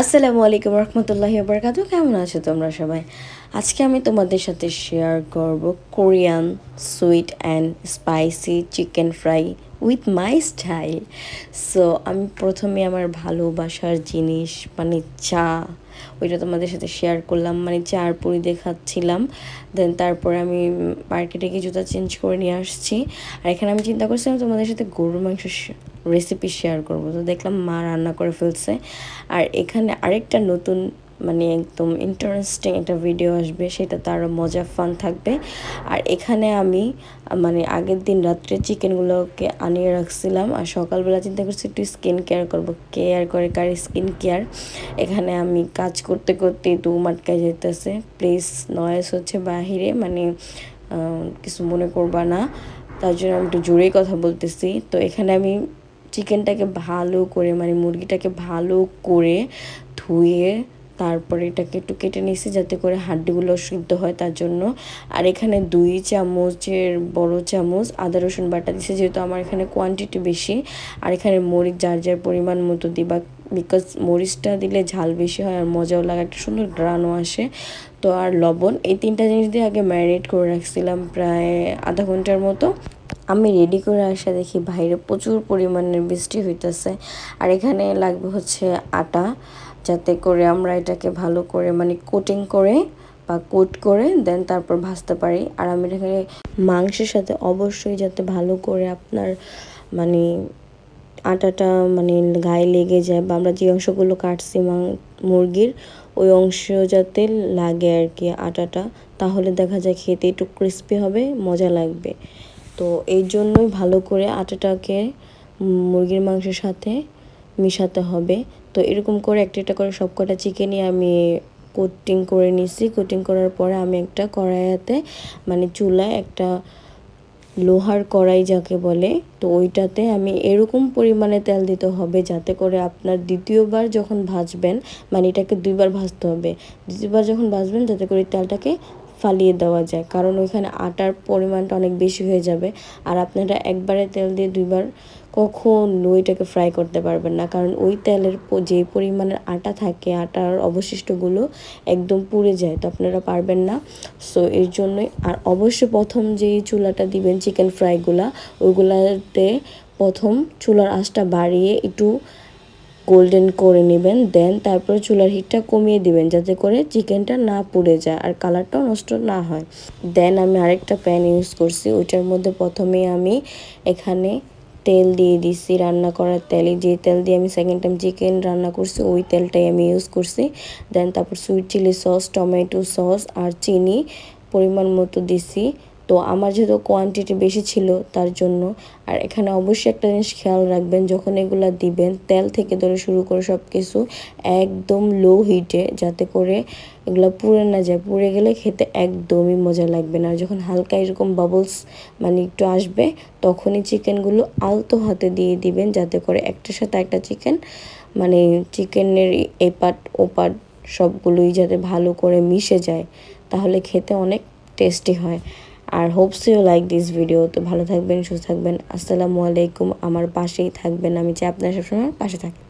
আসসালামু আলাইকুম রহমতুল্লাহি বরকাত কেমন আছো তোমরা সবাই? আজকে আমি তোমাদের সাথে শেয়ার করব Korean sweet and spicy chicken fry with my style so আমি প্রথমে আমার ভালোবাসার জিনিস মানে চা, ওইটা তোমাদের সাথে শেয়ার করলাম মানে চার পুরি দেখাচ্ছিলাম। দেন তারপরে আমি মার্কেটে গিয়ে জুতা চেঞ্জ করে নিয়ে আসছি। আর এখানে আমি চিন্তা করছিলাম তোমাদের সাথে গরুর মাংস রেসিপি শেয়ার করব। তো দেখলাম মা রান্না করে ফেলছে। আর এখানে আরেকটা নতুন মানে একদম ইন্টারেস্টিং একটা ভিডিও আসবে সেটা তার মজা ফান থাকবে। আর এখানে আমি মানে আগের দিন রাত্রে চিকেনগুলোকে আনিয়ে রাখছিলাম, আর সকালবেলা চিন্তা করছি একটু স্কিন কেয়ার করব কেয়ার করে কার স্কিন কেয়ার এখানে আমি কাজ করতে করতে দু মাটকায় যেতেছে প্লিজ নয়েস হচ্ছে বাহিরে মানে কিছু মনে করবা না। তার জন্য আমি একটু জোরেই কথা বলতেছি। তো এখানে আমি চিকেনটাকে ভালো করে মানে মুরগিটাকে ভালো করে ধুয়ে তারপরে এটাকে একটু কেটে নিয়েছি যাতে করে হাড্ডিগুলো সিদ্ধ হয় তার জন্য। আর এখানে দুই চামচের বড় চামচ আদা, রসুন বাটা দিছে যেহেতু আমার এখানে কোয়ান্টিটি বেশি। আর এখানে মরিচ, যার যার পরিমাণ মতো দিবা বিকজ মরিচটা দিলে ঝাল বেশি হয় আর মজাও লাগে, একটা সুন্দর গ্রানও আসে। তো আর লবণ, এই তিনটা জিনিস দিয়ে আগে ম্যারিনেট করে রাখছিলাম প্রায় আধা ঘণ্টার মতো। আমি রেডি করে আসা দেখি বাইরে প্রচুর পরিমাণের বৃষ্টি হইতেছে। আর এখানে লাগবে হচ্ছে আটা। যাতে করে আমরা এটাকে ভালো করে মানে কোটিং করে বা কোট করে দেন তারপর ভাজতে পারি। আর আমি এখানে মাংসের সাথে অবশ্যই যাতে ভালো করে আপনার মানে আটাটা মানে গায়ে লেগে যায় বা আমরা যে অংশগুলো কাটছি মুরগির, ওই অংশ যাতে লাগে আর কি আটাটা, তাহলে দেখা যায় খেতে একটু ক্রিস্পি হবে, মজা লাগবে। তো এই জন্যই ভালো করে আটাটাকে মুরগির মাংসের সাথে মিশাতে হবে। তো এরকম করে একটা একটা করে সব কটা চিকেনই আমি কোটিং করে নিছি। কোটিং করার পরে আমি একটা কড়াইয়াতে মানে চুলায় একটা লোহার কড়াই যাকে বলে, তো ওইটাতে আমি এরকম পরিমাণে তেল দিতে হবে যাতে করে আপনার দ্বিতীয়বার যখন ভাজবেন মানে এটাকে দুইবার ভাজতে হবে, দ্বিতীয়বার যখন ভাজবেন, যাতে করে তেলটাকে ফালিয়ে দেওয়া যায়। কারণ ওইখানে আটার পরিমাণটা অনেক বেশি হয়ে যাবে। আর আপনারা একবারে তেল দিয়ে দুইবার কখন ওইটাকে ফ্রাই করতে পারবেন না। কারণ ওই তেলের যে পরিমাণের আটা থাকে, আটার অবশিষ্টগুলো একদম পুড়ে যায়। তো আপনারা পারবেন না। সো, এর জন্যই, আর অবশ্যই প্রথম যেই চুলাটা দিবেন চিকেন ফ্রাইগুলা ওইগুলাতে প্রথম চুলার আঁচটা বাড়িয়ে একটু গোল্ডেন করে নেবেন দেন তারপর চুলার হিটটা কমিয়ে দিবেন যাতে করে চিকেনটা না পুড়ে যায় আর কালারটাও নষ্ট না হয়। দেন আমি আরেকটা প্যান ইউজ করছি, ওইটার মধ্যে প্রথমে আমি এখানে তেল দিয়ে দিছি, রান্না করার তেলে যে তেল দিয়ে আমি সেকেন্ড টাইম চিকেন রান্না করছি, ওই তেলটাই আমি ইউজ করছি। দেন তারপর sweet chili sauce tomato sauce আর চিনি পরিমাণ মতো দিছি। তো আমার যেহেতু কোয়ান্টিটি বেশি ছিল তার জন্য, আর এখানে অবশ্যই একটা জিনিস খেয়াল রাখবেন, যখন এগুলা দিবেন, তেল থেকে ধরে শুরু করে সব কিছু একদম লো হিটে যাতে করে এগুলো পুড়ে না যায়। পুড়ে গেলে খেতে একদমই মজা লাগবে না। আর যখন হালকা এরকম বাবলস মানে একটু আসবে, তখনই চিকেনগুলো আলতো হাতে দিয়ে দিবেন যাতে করে একটার সাথে একটা চিকেন মানে চিকেনের এপাট ওপাট সবগুলোই যাতে ভালো করে মিশে যায়, তাহলে খেতে অনেক টেস্টি হয়। আর hopes you like this video তো ভালো থাকবেন, সুস্থ থাকবেন। আসসালামু আলাইকুম। আমার পাশেই থাকবেন। আমি চাই আপনার সবসময় পাশে থাকি